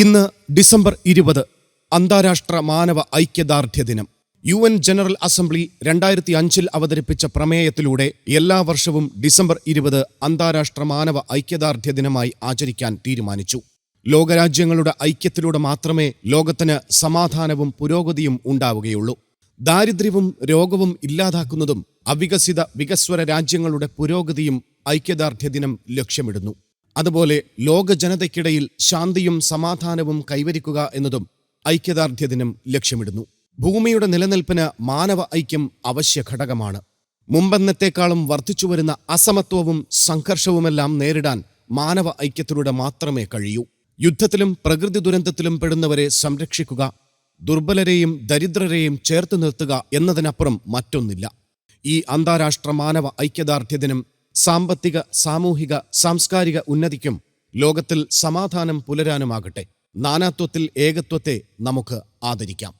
ഇന്ന് ഡിസംബർ ഇരുപത് അന്താരാഷ്ട്ര മാനവ ഐക്യദാർഢ്യ ദിനം. യു എൻ ജനറൽ അസംബ്ലി രണ്ടായിരത്തി അഞ്ചിൽ അവതരിപ്പിച്ച പ്രമേയത്തിലൂടെ എല്ലാ വർഷവും ഡിസംബർ ഇരുപത് അന്താരാഷ്ട്ര മാനവ ഐക്യദാർഢ്യ ദിനമായി ആചരിക്കാൻ തീരുമാനിച്ചു. ലോകരാജ്യങ്ങളുടെ ഐക്യത്തിലൂടെ മാത്രമേ ലോകത്തിന് സമാധാനവും പുരോഗതിയും ഉണ്ടാവുകയുള്ളൂ. ദാരിദ്ര്യവും രോഗവും ഇല്ലാതാക്കുന്നതും അവികസിത വികസ്വര രാജ്യങ്ങളുടെ പുരോഗതിയും ഐക്യദാർഢ്യ ദിനം ലക്ഷ്യമിടുന്നു. അതുപോലെ ലോക ജനതയ്ക്കിടയിൽ ശാന്തിയും സമാധാനവും കൈവരിക്കുക എന്നതും ഐക്യദാർഢ്യ ദിനം ലക്ഷ്യമിടുന്നു. ഭൂമിയുടെ നിലനിൽപ്പിന് മാനവ ഐക്യം അവശ്യ ഘടകമാണ്. മുമ്പെന്നത്തേക്കാളും വർദ്ധിച്ചുവരുന്ന അസമത്വവും സംഘർഷവുമെല്ലാം നേരിടാൻ മാനവ ഐക്യത്തിലൂടെ മാത്രമേ കഴിയൂ. യുദ്ധത്തിലും പ്രകൃതി ദുരന്തത്തിലും പെടുന്നവരെ സംരക്ഷിക്കുക ദുർബലരെയും ദരിദ്രരെയും ചേർത്ത് നിർത്തുക എന്നതിനപ്പുറം മറ്റൊന്നില്ല. ഈ അന്താരാഷ്ട്ര മാനവ ഐക്യദാർഢ്യ ദിനം സാമ്പത്തിക സാമൂഹിക സാംസ്കാരിക ഉന്നതിക്കും ലോകത്തിൽ സമാധാനം പുലരാനുമാകട്ടെ. നാനാത്വത്തിൽ ഏകത്വത്തെ നമുക്ക് ആദരിക്കാം.